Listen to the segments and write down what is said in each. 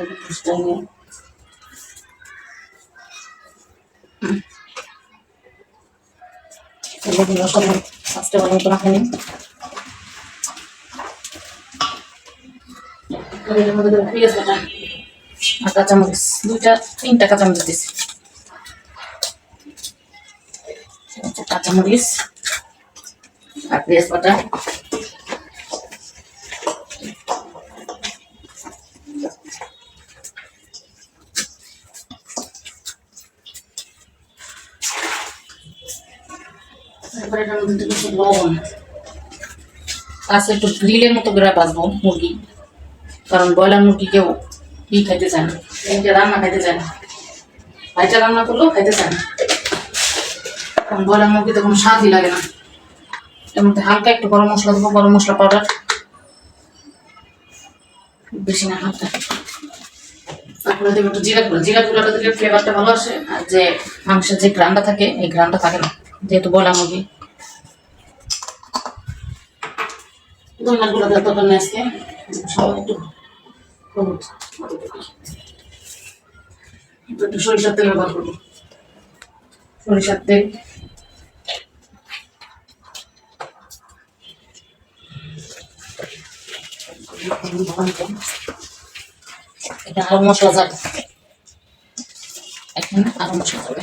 নিয়ে লেবুর রস ফার্স্টে ভালো মতো মাখে নিই এর মধ্যে দেবো পেঁয়াজ বাটা আর কাঁচামরিচ দুইটা তিনটা কাঁচামরিচ দিছি কাঁচামরিচ আর পেঁয়াজ বাটা তারপরে আজকে একটু গ্রিলের মতো করে বাজবো মুরগি। কারণ ব্রয়লার মুরগি কেউ ই খাইতে চায় না। রান্না খাইতে চায় না। ভাইটা রান্না করলেও খাইতে চায় না। কারণ ব্রয়লার মুরগিতে কোনো স্বাদই লাগে না। এর মধ্যে হালকা একটু গরম মশলা দেবো, গরম মশলা পাউডার। বেশি না হালকা। তারপরে দেবো একটু জিরা গুঁড়ো। জিরা গুঁড়োটা দিলে ফ্লেভারটা ভালো আসে। আর যে মাংসের যে গ্রানটা থাকে, এই গ্রানটা থাকে না। যেহেতু ব্রয়লার মুরগি। গুঁড়ো দেওয়ার দরকার নেই আজকে। সবাই একটু হলুদ। একটু সরিষার তেল ব্যবহার করব। সরিষার তেল। এটা আরও মশলা যাবে। এখানে আরও মশলা যাবে।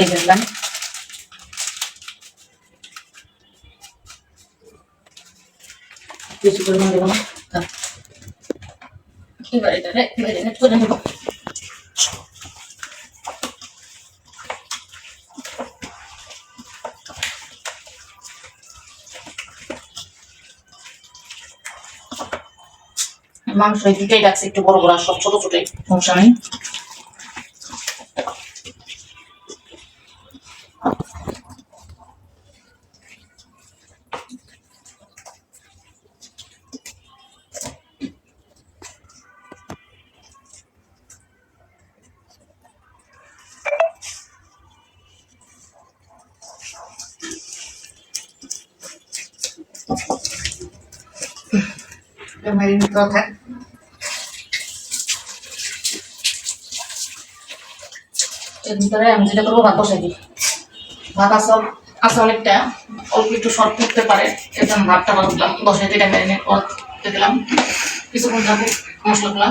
এই দেখলাম বেশি পরিমাণ দেবো না থাক। এবার এটা ম্যারিনেট করে নেব মাংস দুটাই রাখছি একটু বড় বড় সব ছোট ছোট সমস্যা নেই। ম্যারিনেট করা থাক এর ভিতরে আমি যেটা করব ভাত বসাই দিই। ভাত আসল আসা অনেকটা। অল্প একটু শর্ট করতে পারে। এরকম ভাতটা বসাই দিয়ে এটা ম্যারিনেট করতে দিলাম। কিছুক্ষণ যাব মশলাগুলা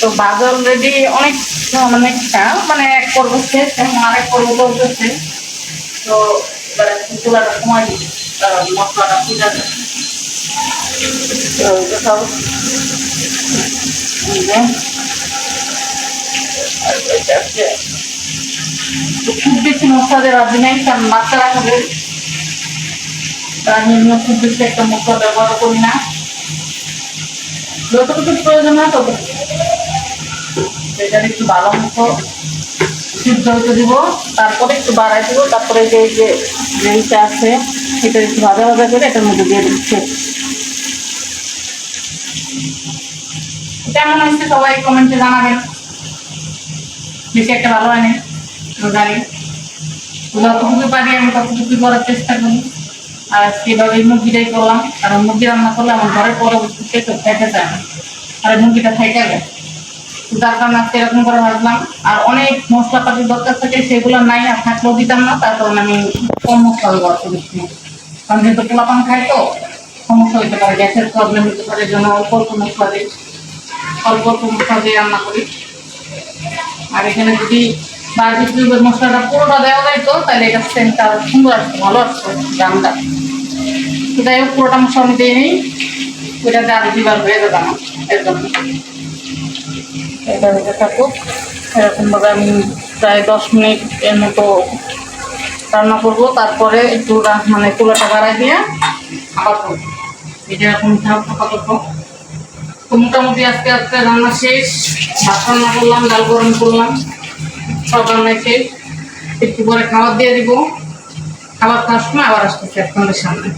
তো বাজার অলরেডি অনেক মানে মানে এক পর্ব শেষ আরেক পর্ব তো সময় মশলাটা খুব বেশি মশলা দেওয়ার দিনে কারণ বাচ্চারা খাবে। তার জন্য খুব বেশি একটা মশলা ব্যবহার করি না। যতটুকু প্রয়োজন হয় ততটুকু। তো একটু ভালো মতো সিদ্ধ হতে দিব, তারপরে একটু বাড়াই দিব, তারপরে যে যে যেইটা আছে, সেটা একটু ভাজা ভাজা করে এটার মধ্যে দিয়ে দিচ্ছে। কেমন হয়েছে সবাই কমেন্টে জানাবেন। বেশি একটা ভালো হয়নি জানি যতটুকু পারি আমি ততটুকু করার চেষ্টা করি। আর আজকে মুরগিটাই করলাম, কারণ মুরগি রান্না করলে আমার ঘরের পরবর্তীতে কেউ খাইতে চায় না। আর মুরগিটা খাইতে গেছে যার কারণে আজকে এরকম করে ভাবলাম আর অনেক মশলাপাতির দরকার থাকে, সেগুলো নাই আর থাকলেও দিতাম না তার কারণে আমি কম মশলা ব্যবহার করেছি কারণ যেহেতু পোলাপান খাই তো, সমস্যা হতে পারে, গ্যাসের প্রবলেম হতে পারে জন্য অল্প অল্প মশলা দিই। অল্প অল্প মশলা দিয়ে রান্না করি। আর এখানে যদি বারবিকিউ কিউবের মশলাটা পুরোটা দেওয়া যায় তো তাহলে এটা সেন্টটা সুন্দর আসতো ভালো আসতো দামটা। তো যাই হোক, পুরোটা মশলা আমি দিয়ে নিই। ওইটাতে আরও দুবার হয়ে যাবে আমার একদম এটা হতে থাকুক এরকমভাবে আমি প্রায় দশ মিনিট এর মতো রান্না করব। তারপরে একটু মানে চুলাটা বাড়াই দিয়ে আবার করব। এটা এরকম থাক আপাতত। তো মোটামুটি আস্তে আস্তে রান্না শেষ। ভাত রান্না করলাম, ডাল গরম করলাম। সব মেখে একটু পরে খাবার দিয়ে দিব। খাবার খাওয়ার সময় আবার আসতেছি আপনাদের সামনে।